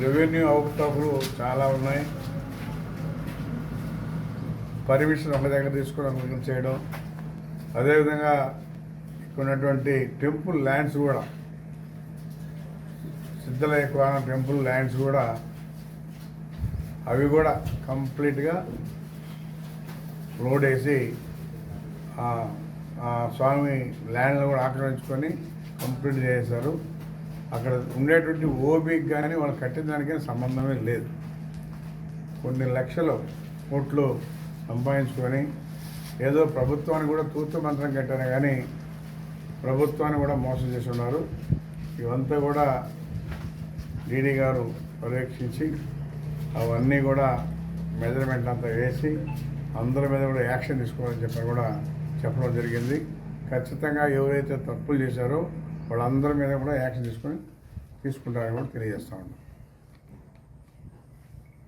Revenue అవకతవకలు చాలా ఉన్నాయి. పర్మిషన్ ఒక దగ్గర తీసుకుని ఒక చేయడం. అదేవిధంగా ఉన్నటువంటి టెంపుల్ ల్యాండ్స్ కూడా సిద్ధలయ కోన టెంపుల్ ల్యాండ్స్ కూడా అవి కూడా కంప్లీట్గా లోడ్ వేసి ఆ- స్వామి ల్యాండ్లు కూడా ఆక్రమించుకొని కంప్లీట్ చేశారు. అక్కడ ఉండేటువంటి ఓబీకి కానీ వాళ్ళు కట్టిన దానికి సంబంధమే లేదు. కొన్ని లక్షలు కోట్లు సంపాదించుకొని ఏదో ప్రభుత్వాన్ని కూడా తూతు మంత్రం కట్టారు కానీ ప్రభుత్వాన్ని కూడా మోసం చేసి ఉన్నారు ఇవంతా కూడా డీడీ గారు పర్యవేక్షించి అవన్నీ కూడా మెజర్మెంట్ అంతా వేసి అందరి మీద కూడా యాక్షన్ తీసుకోవాలని చెప్పి కూడా చెప్పడం జరిగింది. ఖచ్చితంగా ఎవరైతే తప్పులు చేశారో వాళ్ళందరి మీద కూడా యాక్షన్ తీసుకొని తీసుకుంటారని కూడా తెలియజేస్తా ఉన్నాం.